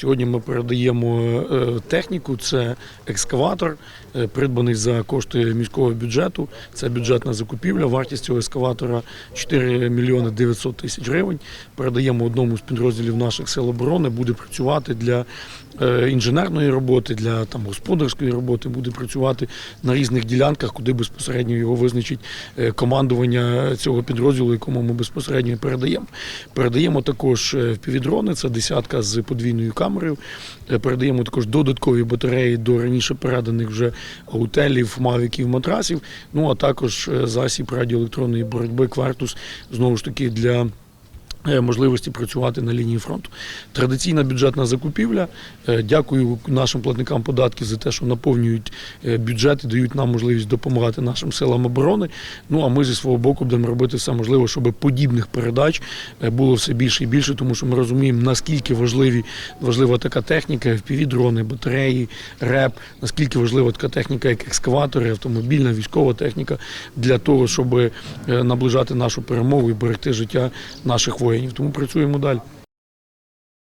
Сьогодні ми передаємо е, техніку. Це екскаватор, е, придбаний за кошти міського бюджету. Це бюджетна закупівля. Вартість цього екскаватора 4 мільйони 900 тисяч гривень. Передаємо одному з підрозділів наших сил оборони. Буде працювати для е, інженерної роботи, для там господарської роботи. Буде працювати на різних ділянках, куди безпосередньо його визначить командування цього підрозділу, якому ми безпосередньо передаємо. Передаємо також впівдрони, це десятка з подвійною камерою. Е, Передаємо також додаткові батареї до раніше переданих вже аутелів, мавіків, матрасів. Ну а також е, засіб радіоелектронної боротьби Квартус знову ж таки для. Е, Можливості працювати на лінії фронту. Традиційна бюджетна закупівля. Е, Дякую нашим платникам податків за те, що наповнюють е, бюджет і дають нам можливість допомагати нашим силам оборони. Ну а ми зі свого боку будемо робити все можливе, щоб подібних передач було все більше і більше, тому що ми розуміємо, наскільки важливі важлива така техніка, FPV-дрони, батареї, РЕП, наскільки важлива така техніка, як екскаватори, автомобільна, військова техніка для того, щоб наближати нашу перемогу і берегти життя наших воїнів. Тому працюємо далі.